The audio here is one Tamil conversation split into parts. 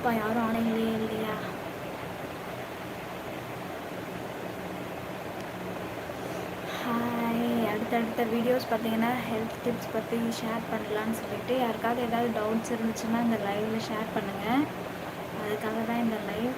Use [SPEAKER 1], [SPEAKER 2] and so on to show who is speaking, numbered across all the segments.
[SPEAKER 1] என்னப்பா யாரும் ஆணைகளே இல்லையா? ஹாய் அடுத்தடுத்த வீடியோஸ் பார்த்தீங்கன்னா ஹெல்த் டிப்ஸ் பற்றி ஷேர் பண்ணலான்னு சொல்லிட்டு யாருக்காவது ஏதாவது டவுட்ஸ் இருந்துச்சுன்னா இந்த லைவில் ஷேர் பண்ணுங்கள் அதுக்காக தான் இந்த live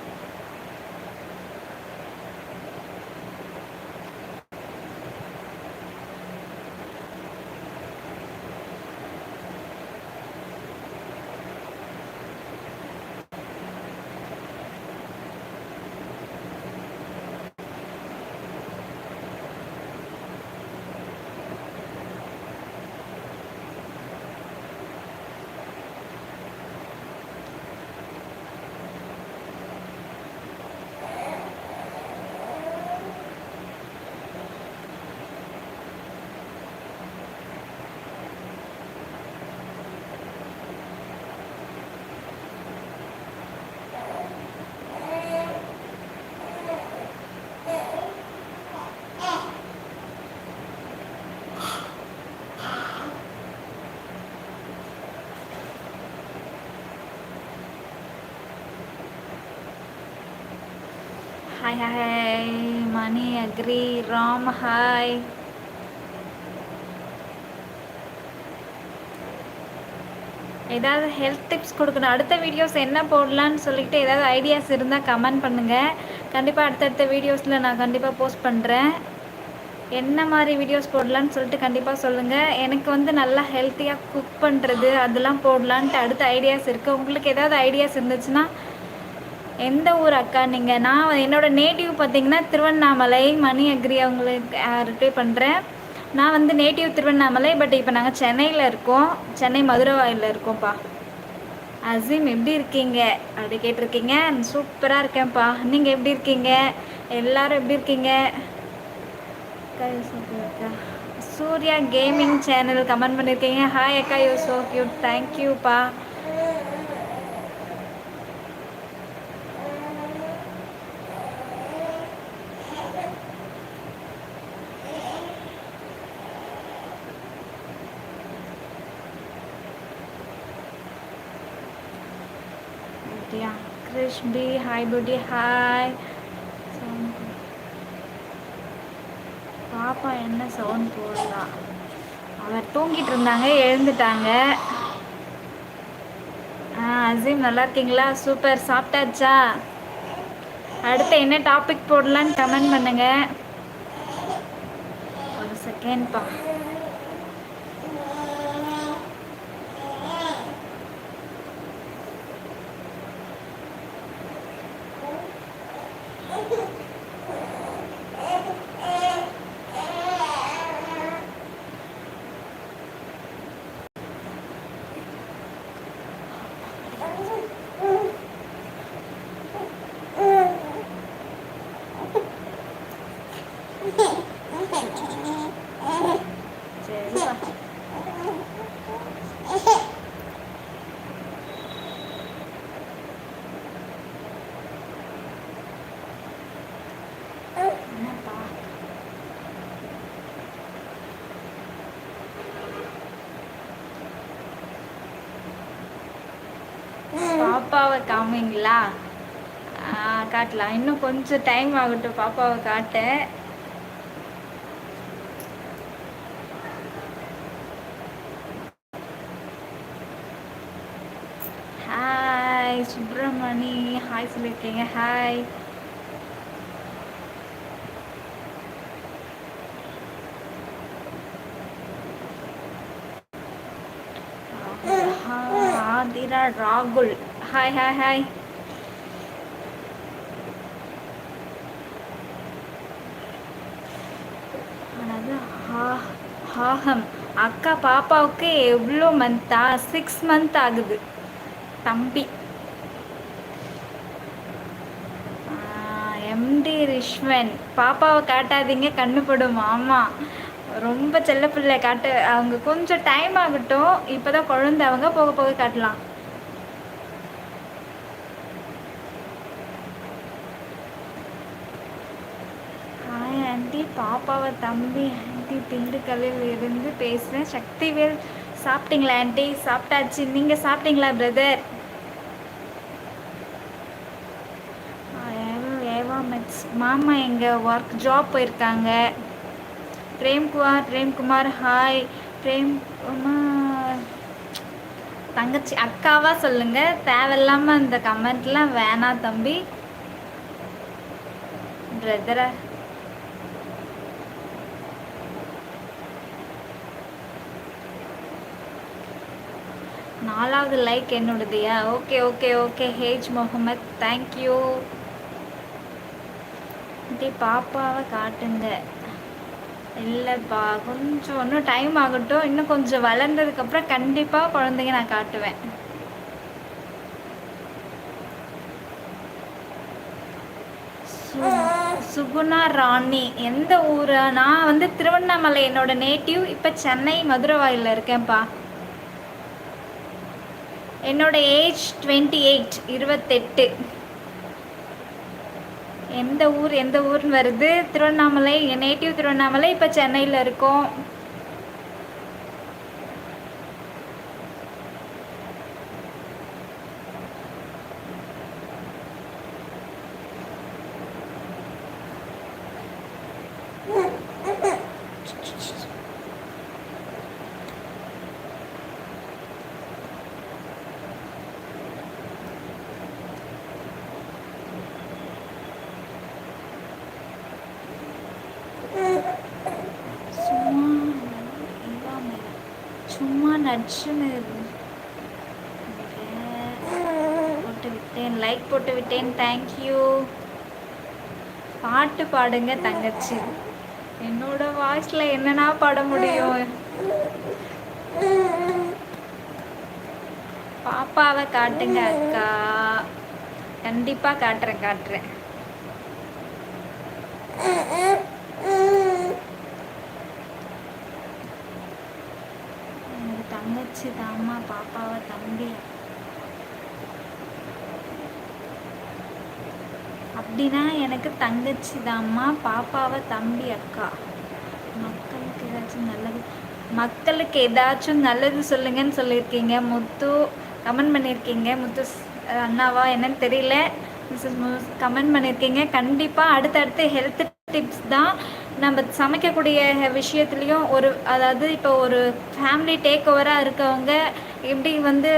[SPEAKER 1] hi hi Mani agri Ram hi ஏதாவது ஹெல்த் டிப்ஸ் கொடுக்கணும். அடுத்த வீடியோஸ் என்ன போடலான்னு சொல்லிட்டு ஏதாவது ஐடியாஸ் இருந்தால் கமெண்ட் பண்ணுங்கள் கண்டிப்பாக அடுத்தடுத்த வீடியோஸில் நான் கண்டிப்பாக போஸ்ட் பண்ணுறேன் என்ன மாதிரி வீடியோஸ் போடலான்னு சொல்லிட்டு கண்டிப்பாக சொல்லுங்கள் எனக்கு வந்து நல்லா ஹெல்த்தியாக குக் பண்ணுறது அதெல்லாம் போடலான்ட்டு அடுத்த ஐடியாஸ் இருக்குது உங்களுக்கு ஏதாவது ஐடியாஸ் இருந்துச்சுன்னா எந்த ஊர் அக்கா நீங்கள் நான் என்னோடய நேட்டிவ் பார்த்தீங்கன்னா திருவண்ணாமலை மணி அக்ரி அவங்களுக்கு ரிப்ளை பண்ணுறேன் நான் வந்து நேட்டிவ் திருவண்ணாமலை பட் இப்போ நாங்கள் சென்னையில் இருக்கோம். சென்னை மதுரவாயில் இருக்கோம்ப்பா. அசீம் எப்படி இருக்கீங்க? அப்படி கேட்டிருக்கீங்க. சூப்பராக இருக்கேன்ப்பா. நீங்கள் எப்படி இருக்கீங்க? எல்லாரும் எப்படி இருக்கீங்க? சூர்யா கேமிங் சேனல் கமெண்ட் பண்ணியிருக்கீங்க ஹாய் அக்கா யூ சோ கியூட் தேங்க்யூப்பா யா கிரிஷ் பி ஹாய் புட்டி ஹாய் பாப்பா என்ன சவுண்ட் போடலாம் அவர் தூங்கிட்டு இருந்தாங்க எழுந்துட்டாங்க. ஆ அசீம் நல்லா இருக்கீங்களா? சூப்பர். சாப்பிட்டாச்சா? அடுத்து என்ன டாபிக் போடலான்னு கமெண்ட் பண்ணுங்க. ஒரு செகண்ட்ப்பா பாப்பாவை காமிங்களா? காட்டலாம். இன்னும் கொஞ்சம் டைம் ஆகட்டும். பாப்பாவை காட்ட. ஹாய் சுப்பிரமணி. ஹாய் சொல்லியிருக்கீங்க. ஹாய் ஆதிரா ராகுல். ஹாய் ஹாய் ஹாய் அதாவது ஹாகம் அக்கா பாப்பாவுக்கு எவ்வளோ மந்த்தா சிக்ஸ் மந்த் ஆகுது. தம்பி. எம்டி ரிஷ்வன் பாப்பாவை காட்டாதீங்க கண்ணுப்படும் ஆமாம் ரொம்ப செல்ல பிள்ளை காட்டு. அவங்க கொஞ்சம் டைம் ஆகட்டும். இப்போதான் குழந்தை அவங்க போக போக காட்டலாம். பாப்பாவை தம்பி ஆண்டி திண்டுக்கல்லில் இருந்து பேசுகிறேன் சக்திவேல் சாப்பிட்டீங்களா ஆண்டி? சாப்பிட்டாச்சு. நீங்கள் சாப்பிட்டீங்களா பிரதர் மாமா எங்கள் ஒர்க் ஜாப் போயிருக்காங்க. பிரேம்குமார் பிரேம்குமார் ஹாய் பிரேம் தங்கச்சி அக்காவாக சொல்லுங்கள் தேவையில்லாமல் அந்த கமெண்ட்லாம் வேணாம் தம்பி. பிரதரை நாலாவது லைக் என்னோடதையா ஓகே ஓகே ஓகே ஹேஜ் முகமத் தேங்க்யூ இப்படி பாப்பாவை காட்டுங்க. இல்லைப்பா கொஞ்சம் இன்னும் டைம் ஆகட்டும். இன்னும் கொஞ்சம் வளர்ந்ததுக்கப்புறம் கண்டிப்பாக குழந்தைங்க நான் காட்டுவேன். சுகுணா ராணி எந்த ஊர்? நான் வந்து திருவண்ணாமலை என்னோட நேட்டிவ் இப்போ சென்னை மதுரவாயில் இருக்கேன்ப்பா. என்னோட ஏஜ் டுவெண்ட்டி எயிட் இருபத்தெட்டு. எந்த ஊர் எந்த ஊர்னு வருது? திருவண்ணாமலை என் நேட்டிவ் திருவண்ணாமலை. இப்போ சென்னையில் இருக்கோம் சும்மா இல்லாம சும்மா போட்டு விட்டேன். லைக் போட்டு விட்டேன். தேங்க்யூ பாட்டு பாடுங்க தங்கச்சி. என்னோட வாய்ஸ்ல என்னன்னா பாட முடியும்? பாப்பாவை காட்டுங்க அக்கா. கண்டிப்பா காட்டுறேன் காட்டுறேன். எனக்கு பாப்பாவை தம்பி அப்படின்னா எனக்கு தங்கச்சி தாம்மா பாப்பாவை தம்பி அக்கா. மக்களுக்கு ஏதாச்சும் நல்லது. மக்களுக்கு ஏதாச்சும் நல்லது சொல்லுங்கன்னு சொல்லியிருக்கீங்க. முத்து கமெண்ட் பண்ணியிருக்கீங்க. முத்து அண்ணாவா என்னன்னு தெரியல. கமெண்ட் பண்ணியிருக்கீங்க. கண்டிப்பாக அடுத்தடுத்து ஹெல்த் டிப்ஸ் தான் நம்ம சமைக்கக்கூடிய விஷயத்துலேயும் ஒரு அதாவது இப்போ ஒரு ஃபேமிலி டேக் ஓவராக இருக்கவங்க எப்படி வந்து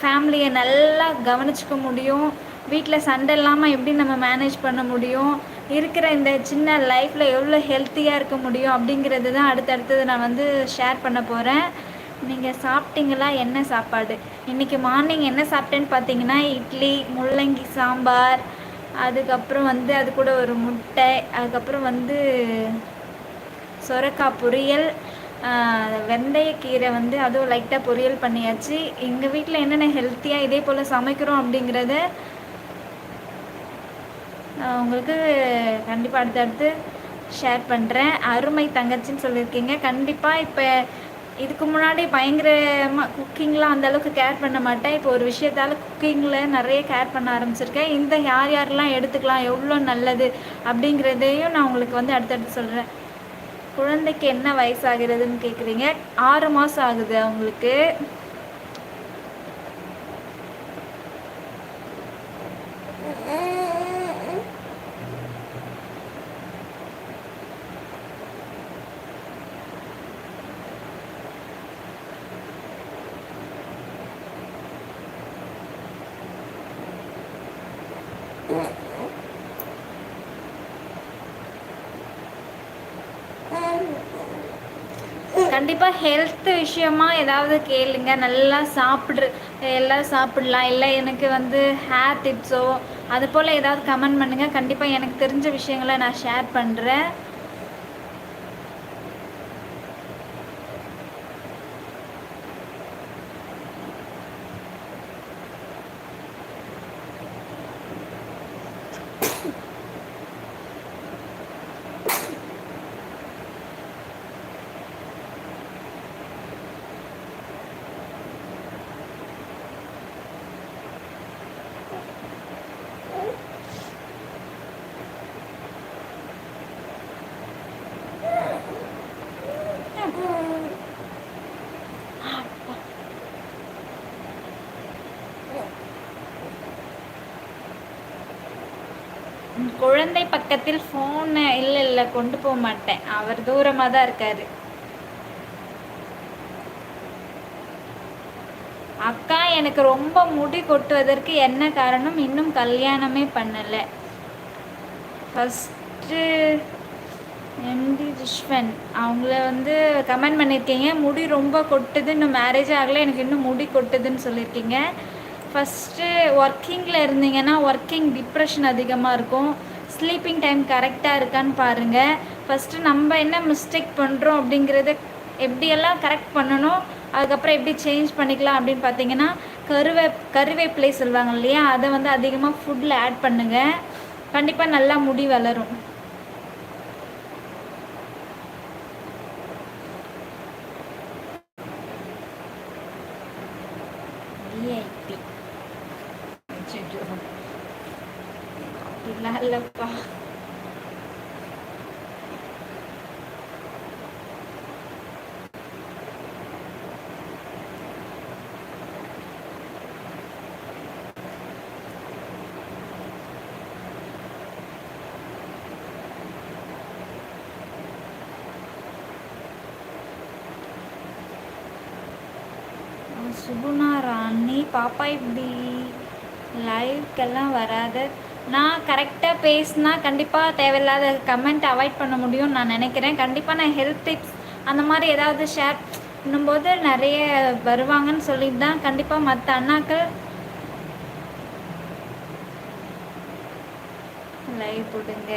[SPEAKER 1] ஃபேமிலியை நல்லா கவனிச்சிக்க முடியும்? வீட்டில் சண்டை இல்லாமல் எப்படி நம்ம மேனேஜ் பண்ண முடியும்? இருக்கிற இந்த சின்ன லைஃப்பில் எவ்வளோ ஹெல்த்தியாக இருக்க முடியும் அப்படிங்கிறது தான் அடுத்தடுத்தது நான் வந்து ஷேர் பண்ண போகிறேன் நீங்கள் சாப்பிட்டீங்களா? என்ன சாப்பாடு? இன்றைக்கி மார்னிங் என்ன சாப்பிட்டேன்னு பார்த்தீங்கன்னா இட்லி முள்ளங்கி சாம்பார் அதுக்கப்புறம் வந்து அது கூட ஒரு முட்டை அதுக்கப்புறம் வந்து சொரக்காய் பொரியல் வெந்தயக்கீரை வந்து அதுவும் லைட்டாக பொரியல் பண்ணியாச்சு. எங்கள் வீட்டில் என்னென்ன ஹெல்த்தியாக இதே போல் சமைக்கிறோம் அப்படிங்கிறத நான் உங்களுக்கு கண்டிப்பாக அடுத்தடுத்து ஷேர் பண்ணுறேன் அருமை தங்கச்சின்னு சொல்லியிருக்கீங்க. கண்டிப்பாக இப்போ இதுக்கு முன்னாடி பயங்கரமாக குக்கிங்லாம் அந்தளவுக்கு கேர் பண்ண மாட்டேன். இப்போ ஒரு விஷயத்தால் குக்கிங்கில் நிறைய கேர் பண்ண ஆரம்பிச்சிருக்கேன். இந்த யார் யாரெல்லாம் எடுத்துக்கலாம் எவ்வளோ நல்லது அப்படிங்கிறதையும் நான் உங்களுக்கு வந்து அடுத்தடுத்து சொல்கிறேன் குழந்தைக்கு என்ன வயசாகிறதுன்னு கேட்குறீங்க ஆறு மாதம் ஆகுது அவங்களுக்கு. கண்டிப்பாக ஹெல்த் விஷயமா ஏதாவது கேளுங்க. நல்லா சாப்பிட்ரு எல்லாம் சாப்பிடலாம். இல்லை எனக்கு வந்து ஹேர் டிப்ஸோ அது போல் ஏதாவது கமெண்ட் பண்ணுங்கள் கண்டிப்பாக எனக்கு தெரிஞ்ச விஷயங்களை நான் ஷேர் பண்ணுறேன் குழந்தை பக்கத்தில் ஃபோனு இல்லை இல்லை கொண்டு போக மாட்டேன். அவர் தூரமாக தான் இருக்காரு. அக்கா எனக்கு ரொம்ப முடி கொட்டுவதற்கு என்ன காரணம்? இன்னும் கல்யாணமே பண்ணலை. ஃபஸ்ட்டு எம்டி ரிஷ்வன் அவங்கள வந்து கமெண்ட் பண்ணியிருக்கீங்க. முடி ரொம்ப கொட்டுது இன்னும் மேரேஜ் ஆகலை எனக்கு இன்னும் முடி கொட்டுதுன்னு சொல்லியிருக்கீங்க. ஃபஸ்ட்டு ஒர்க்கிங்கில் இருந்தீங்கன்னா ஒர்க்கிங் டிப்ரெஷன் அதிகமாக இருக்கும். ஸ்லீப்பிங் டைம் கரெக்டாக இருக்கான்னு பாருங்கள் ஃபஸ்ட்டு நம்ம என்ன மிஸ்டேக் பண்ணுறோம் அப்படிங்கிறத எப்படியெல்லாம் கரெக்ட் பண்ணணும் அதுக்கப்புறம் எப்படி சேஞ்ச் பண்ணிக்கலாம் அப்படின்னு பார்த்தீங்கன்னா கருவே கருவேப்பிலை சொல்லுவாங்க இல்லையா? அதை வந்து அதிகமாக ஃபுட்டில் ஆட் பண்ணுங்கள் கண்டிப்பாக நல்லா முடி வளரும். சுகுணா ராணி பாப்பா இப்படி லைவ்க்கெல்லாம் வராது. நான் கரெக்டாக பேசினா கண்டிப்பாக தேவையில்லாத கமெண்ட் அவாய்ட் பண்ண முடியும்னு நான் நினைக்கிறேன். கண்டிப்பாக நான் ஹெல்த் டிப்ஸ் அந்த மாதிரி ஏதாவது ஷேர் பண்ணும்போது நிறைய வருவாங்கன்னு சொல்லிட்டு தான் கண்டிப்பாக மற்ற அண்ணாக்கள் லைவ் போடுங்க.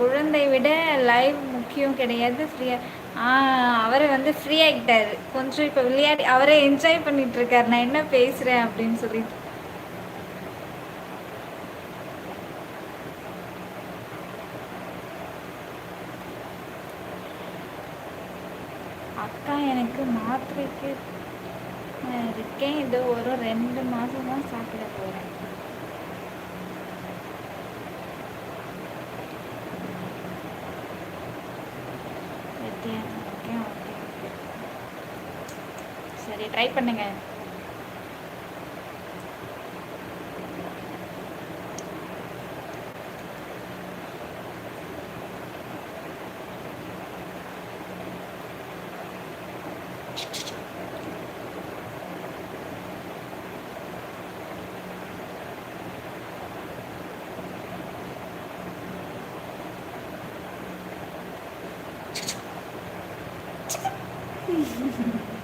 [SPEAKER 1] குழந்தை விட லைவ் முக்கியம் கிடையாது. ஃப்ரீயாக அவரை வந்து ஃப்ரீ ஆகிட்டார் கொஞ்சம் இப்போ விளையாடி அவரே என்ஜாய் பண்ணிட்டு இருக்காரு நான் என்ன பேசுகிறேன் அப்படின்னு சொல்லிட்டு. அக்கா எனக்கு மாத்திரைக்கு இருக்கேன். இது ஒரு ரெண்டு மாதம் தான் சாப்பிட போகிறேன் ட்ரை பண்ணுங்க.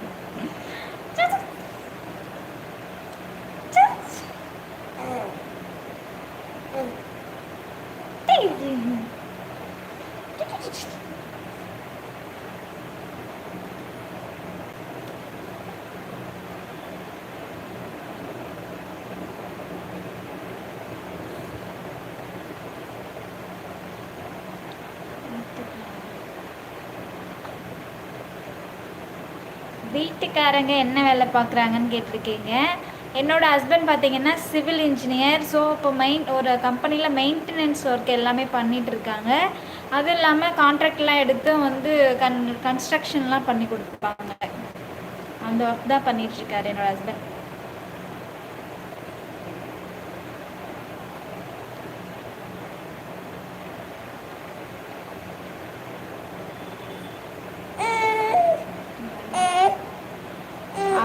[SPEAKER 1] வீட்டுக்காரங்க என்ன வேலை பார்க்குறாங்கன்னு கேட்டிருக்கீங்க. என்னோடய ஹஸ்பண்ட் பார்த்தீங்கன்னா சிவில் இன்ஜினியர் ஸோ இப்போ மெயின் ஒரு கம்பெனியில் மெயின்டெனன்ஸ் ஒர்க் எல்லாமே பண்ணிகிட்டு இருக்காங்க. அதுவும் இல்லாமல் கான்ட்ராக்ட்லாம் எடுத்து வந்து கன் கன்ஸ்ட்ரக்ஷன்லாம் பண்ணி கொடுப்பாங்க. அந்த ஒர்க் தான் பண்ணிகிட்ருக்காரு என்னோடய ஹஸ்பண்ட்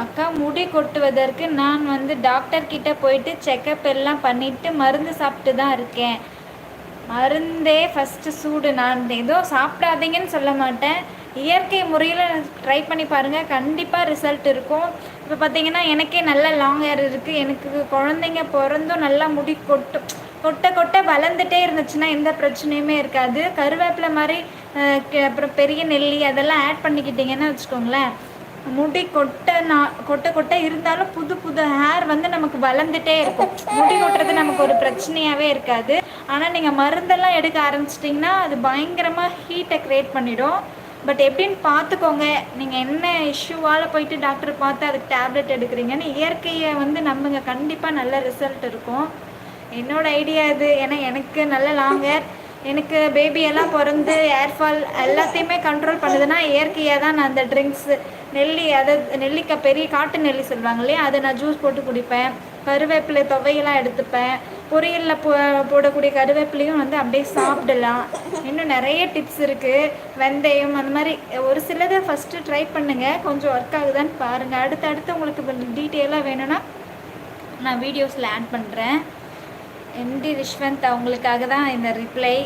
[SPEAKER 1] அக்கா முடி கொட்டுவதற்கு நான் வந்து டாக்டர் கிட்ட போயிட்டு செக்கப் எல்லாம் பண்ணிட்டு மருந்து சாப்பிட்டு தான் இருக்கேன். மருந்தே ஃபஸ்ட்டு சூடு. நான் ஏதோ சாப்பிடாதீங்கன்னு சொல்ல மாட்டேன். இயற்கை முறையில் ட்ரை பண்ணி பாருங்கள் கண்டிப்பாக ரிசல்ட் இருக்கும். இப்போ பார்த்தீங்கன்னா எனக்கே நல்ல லாங் ஹேர் இருக்குது எனக்கு குழந்தைங்க பிறந்தும் நல்லா முடி கொட்டும் கொட்டை கொட்டை வளர்ந்துட்டே இருந்துச்சுன்னா எந்த பிரச்சனையுமே இருக்காது. கருவேப்பிலை மாதிரி அப்புறம் பெரிய நெல்லி அதெல்லாம் ஆட் பண்ணிக்கிட்டிங்கன்னு வச்சுக்கோங்களேன். முடி கொட்டை நான் கொட்டை கொட்டை இருந்தாலும் புது புது ஹேர் வந்து நமக்கு வளர்ந்துட்டே இருக்கும். முடி கொட்டுறது நமக்கு ஒரு பிரச்சனையாகவே இருக்காது. ஆனால் நீங்கள் மருந்தெல்லாம் எடுக்க ஆரம்பிச்சிட்டிங்கன்னா அது பயங்கரமாக ஹீட்டை க்ரியேட் பண்ணிடும். பட் எப்படின்னு பார்த்துக்கோங்க. நீங்கள் என்ன இஷ்யூவால் போயிட்டு டாக்டர் பார்த்து அதுக்கு டேப்லெட் எடுக்கிறீங்கன்னு இயற்கையை வந்து நம்புங்க. கண்டிப்பாக நல்ல ரிசல்ட் இருக்கும். என்னோடய ஐடியா இது ஏன்னா எனக்கு நல்ல லாங்கர் எனக்கு பேபி எல்லாம் பிறந்து ஏர்ஃபால் எல்லாத்தையுமே கண்ட்ரோல் பண்ணுதுன்னா இயற்கையாக தான் நான் அந்த ட்ரிங்க்ஸு நெல்லி அதை நெல்லிக்காய் பெரிய காட்டு நெல்லி சொல்லுவாங்க இல்லையா? அதை நான் ஜூஸ் போட்டு குடிப்பேன். கருவேப்பிலை துவையெல்லாம் எடுத்துப்பேன். பொரியலில் போ போடக்கூடிய கருவேப்பிலையும் வந்து அப்படியே சாப்பிடலாம். இன்னும் நிறைய டிப்ஸ் இருக்குது வெந்தயம் அந்த மாதிரி ஒரு சிலதை ஃபஸ்ட்டு ட்ரை பண்ணுங்கள் கொஞ்சம் ஒர்க் ஆகுதான்னு பாருங்கள் அடுத்தடுத்து உங்களுக்கு டீட்டெயிலாக வேணும்னா நான் வீடியோஸில் ஆட் பண்ணுறேன் எம்டி விஷ்வந்த் அவங்களுக்காக தான் இந்த ரிப்ளை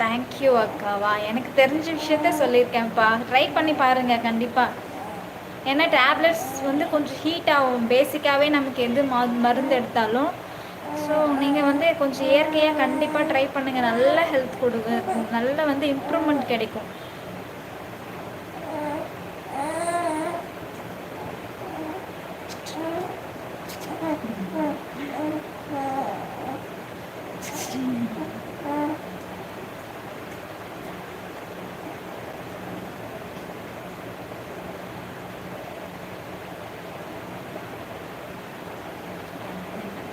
[SPEAKER 1] தேங்க்யூ அக்காவா. எனக்கு தெரிஞ்ச விஷயத்த சொல்லியிருக்கேன்ப்பா. ட்ரை பண்ணி பாருங்க கண்டிப்பாக ஏன்னா டேப்லெட்ஸ் வந்து கொஞ்சம் ஹீட் ஆகும். பேசிக்காகவே நமக்கு எது மருந்து எடுத்தாலும். ஸோ நீங்கள் வந்து கொஞ்சம் இயற்கையாக கண்டிப்பாக ட்ரை பண்ணுங்கள் நல்ல ஹெல்த் கொடுங்க. நல்ல வந்து இம்ப்ரூவ்மெண்ட் கிடைக்கும்.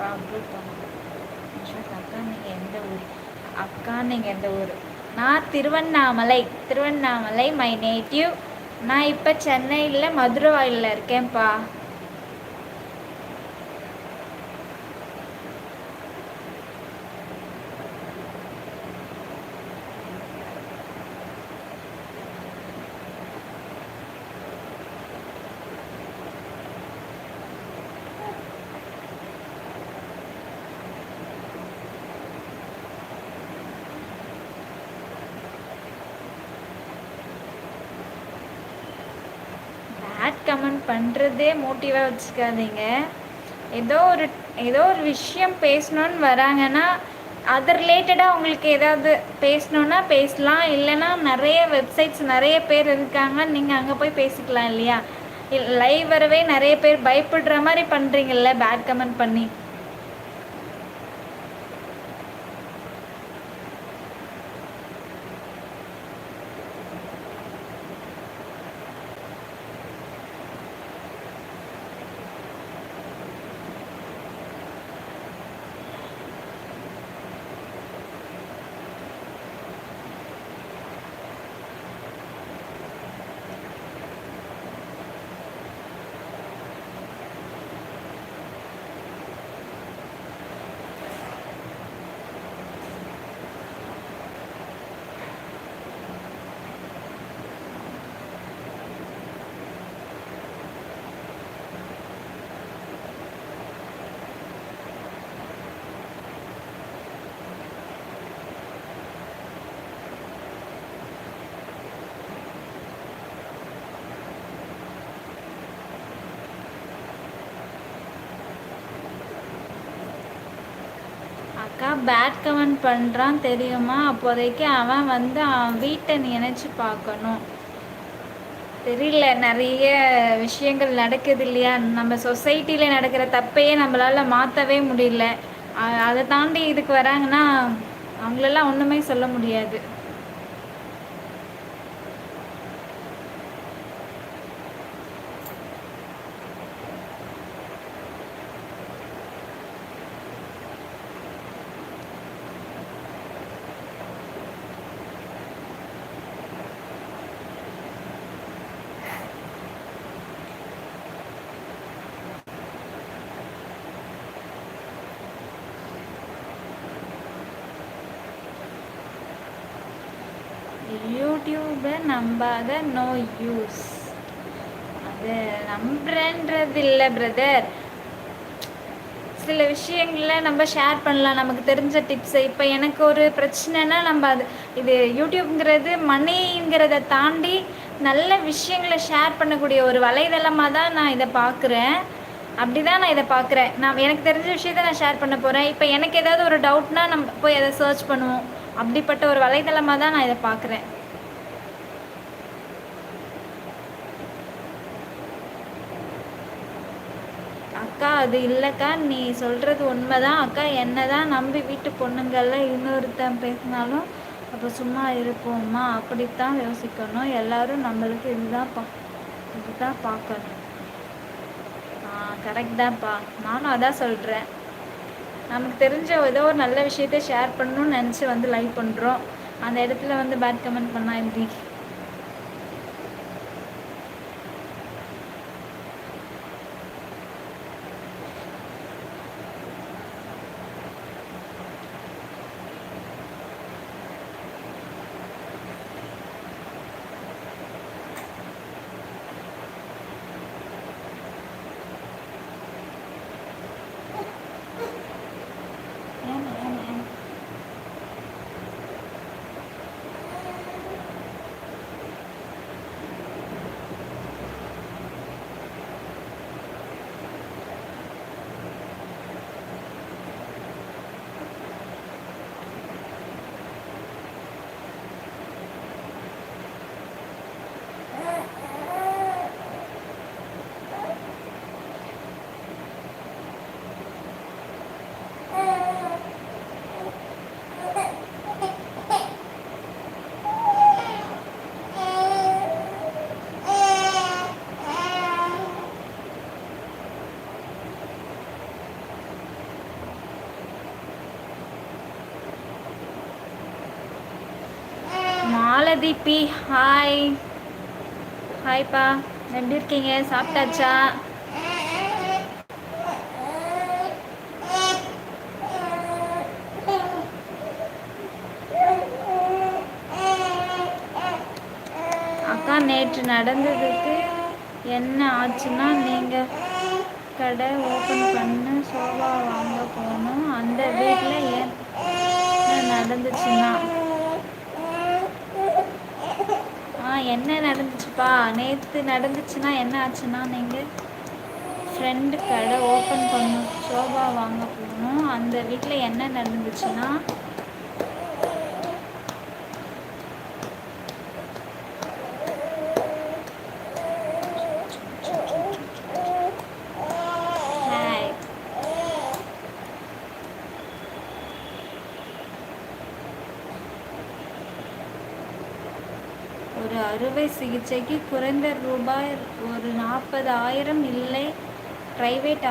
[SPEAKER 1] அக்கா நீங்கள் எந்த ஊர் அக்கா நீங்கள் எந்த ஊர் நான் திருவண்ணாமலை. திருவண்ணாமலை மை நேட்டிவ் நான் இப்போ சென்னையில் மதுரவாயில் இருக்கேன்ப்பா பேட் கமெண்ட் பண்ணுறதே மோட்டிவாக வச்சுக்காதீங்க. ஏதோ ஒரு ஏதோ ஒரு விஷயம் பேசணுன்னு வராங்கன்னா அது ரிலேட்டடாக உங்களுக்கு ஏதாவது பேசணுன்னா பேசலாம். இல்லைன்னா நிறைய வெப்சைட்ஸ் நிறைய பேர் இருக்காங்க. நீங்கள் அங்கே போய் பேசிக்கலாம் இல்லையா? லைவ் வரவே நிறைய பேர் பயப்படுற மாதிரி பண்ணுறீங்கல்ல பேட் கமெண்ட் பண்ணி அக்கா பேட் கமெண்ட் பண்ணுறான் தெரியுமா? அப்போதைக்கு அவன் வந்து அவன் வீட்டை நினைச்சு பார்க்கணும். தெரியல நிறைய விஷயங்கள் நடக்குது இல்லையா? நம்ம சொசைட்டியில் நடக்கிற தப்பையே நம்மளால் மாற்றவே முடியல. அதை தாண்டி இதுக்கு வராங்கன்னா அவங்களெல்லாம் ஒன்றுமே சொல்ல முடியாது. யூடியூபை நம்பாத நோ யூஸ். அது நம்புறேன்றது இல்லை பிரதர் சில விஷயங்களை நம்ம ஷேர் பண்ணலாம். நமக்கு தெரிஞ்ச டிப்ஸை இப்போ எனக்கு ஒரு பிரச்சனைனா நம்ம அது இது யூடியூப்ங்கிறது மணிங்கிறத தாண்டி நல்ல விஷயங்களை ஷேர் பண்ணக்கூடிய ஒரு வலைதளமாக தான் நான் இதை பார்க்குறேன். அப்படி தான் நான் இதை பார்க்குறேன். நான் எனக்கு தெரிஞ்ச விஷயத்த நான் ஷேர் பண்ண போகிறேன் இப்போ எனக்கு ஏதாவது ஒரு டவுட்னா நம்ம போய் அதை சர்ச் பண்ணுவோம். அப்படிப்பட்ட ஒரு வலைதளமாக தான் நான் இதை பார்க்குறேன். அக்கா அது இல்லைக்கா நீ சொல்கிறது உண்மைதான். அக்கா என்ன தான் நம்பி வீட்டு பொண்ணுங்கள்லாம் இன்னொருத்தன் பேசினாலும் அப்போ சும்மா இருப்போம்மா. அப்படித்தான் யோசிக்கணும். எல்லாரும் நம்மளுக்கு இதுதான் பா இதுதான் பார்க்கணும். ஆ கரெக்ட் தான்ப்பா. நானும் அதான் சொல்கிறேன் நமக்கு தெரிஞ்ச ஏதோ ஒரு நல்ல விஷயத்த ஷேர் பண்ணணும்னு நினச்சி வந்து லைக் பண்ணுறோம் அந்த இடத்துல வந்து பேட் கமெண்ட் பண்ணால் எப்படி தீபி ஹாய் ஹாய்ப்பா எப்படி இருக்கீங்க? சாப்பிட்டாச்சா? அக்கா நேற்று நடந்ததுக்கு என்ன ஆச்சுன்னா நீங்கள் கடை ஓப்பன் பண்ண சோஃபா வாங்க போகணும். அந்த வீட்டில் ஏன் நடந்துச்சுன்னா ஆ என்ன நடந்துச்சுப்பா? நேற்று நடந்துச்சுன்னா என்ன ஆச்சுன்னா நீங்கள் ஃப்ரெண்டு கடை ஓப்பன் பண்ணும் சோபா வாங்க போகணும். அந்த வீட்டில் என்ன நடந்துச்சுன்னா ஹாய் ஒரு அறுவை சிகிச்சைக்கு குறைந்த ரூபாய் ஒரு நாற்பது ஆயிரம் இல்லை. ப்ரைவேட்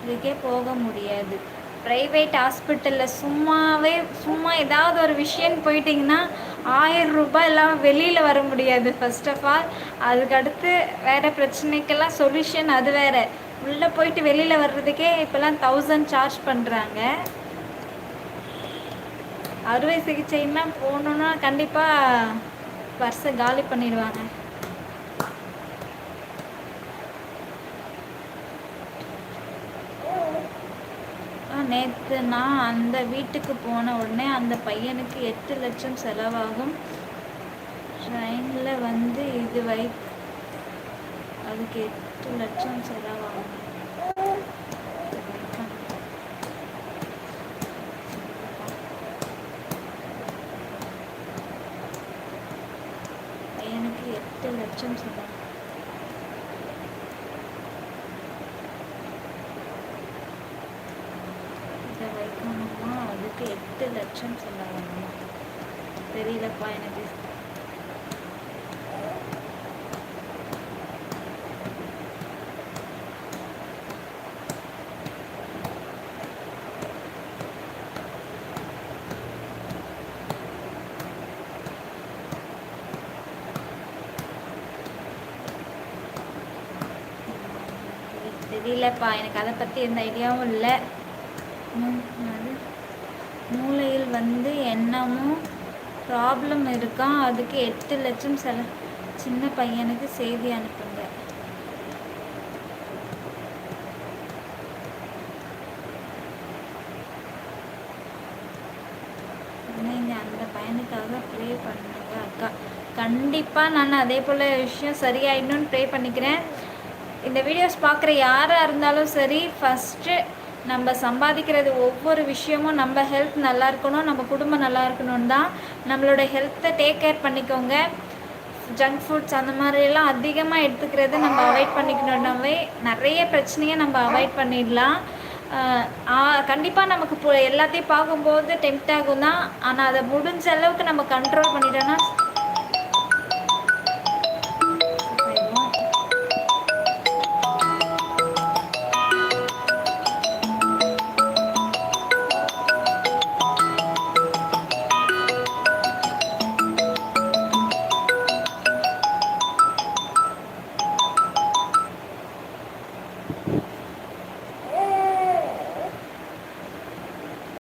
[SPEAKER 1] இதுக்கே போக முடியாது. ப்ரைவேட் ஹாஸ்பிட்டலில் சும்மாவே சும்மா ஏதாவது ஒரு விஷயம் போயிட்டிங்கன்னா ஆயிரம் ரூபாய் எல்லாம் வெளியில் வர முடியாது ஃபர்ஸ்ட் ஆஃப் ஆல் அதுக்கடுத்து வேறு பிரச்சனைக்கெல்லாம் சொல்யூஷன் அது வேறு. உள்ளே போயிட்டு வெளியில் வர்றதுக்கே இப்போல்லாம் தௌசண்ட் சார்ஜ் பண்ணுறாங்க அறுவை சிகிச்சைன்னா போகணுன்னா கண்டிப்பாக பர்ஸை காலி பண்ணிடுவாங்க. நேற்று நான் அந்த வீட்டுக்கு போன உடனே அந்த பையனுக்கு எட்டு லட்சம் செலவாகும். ட்ரெயினில் வந்து இது வை அதுக்கு எட்டு லட்சம் செலவாகும் பையனுக்கு எட்டு லட்சம் செலவு இதை வைக்கணுமா அதுக்கு எட்டு லட்சம் செலவாகுமா தெரியலப்பா எனக்கு தெரியலப்பா. எனக்கு அதை பற்றி எந்த ஐடியாவும் இல்லை. மூளையில் வந்து என்னமோ ப்ராப்ளம் இருக்கா அதுக்கு எட்டு லட்சம் செல சின்ன பையனுக்கு செய்தி அனுப்புங்க. நீங்கள் அந்த பையனுக்காக ப்ரே பண்ணுங்க அக்கா. கண்டிப்பாக நான் அதே போல் விஷயம் சரியாயிடணும்னு ப்ரே பண்ணிக்கிறேன். இந்த வீடியோஸ் பார்க்குற யாராக இருந்தாலும் சரி ஃபஸ்ட்டு நம்ம சம்பாதிக்கிறது ஒவ்வொரு விஷயமும் நம்ம ஹெல்த் நல்லா இருக்கணும் நம்ம குடும்பம் நல்லா இருக்கணும் தான் நம்மளோட ஹெல்த்தை டேக் கேர் பண்ணிக்கோங்க. ஜங்க் ஃபுட்ஸ் அந்த மாதிரியெல்லாம் அதிகமாக எடுத்துக்கிறது நம்ம அவாய்ட் பண்ணிக்கணும்னாவே நிறைய பிரச்சனையை நம்ம அவாய்ட் பண்ணிடலாம். கண்டிப்பாக நமக்கு இப்போ எல்லாத்தையும் பார்க்கும்போது டெம்ட் ஆகும் தான் ஆனால் அதை முடிஞ்ச அளவுக்கு நம்ம கண்ட்ரோல் பண்ணிட்டோன்னா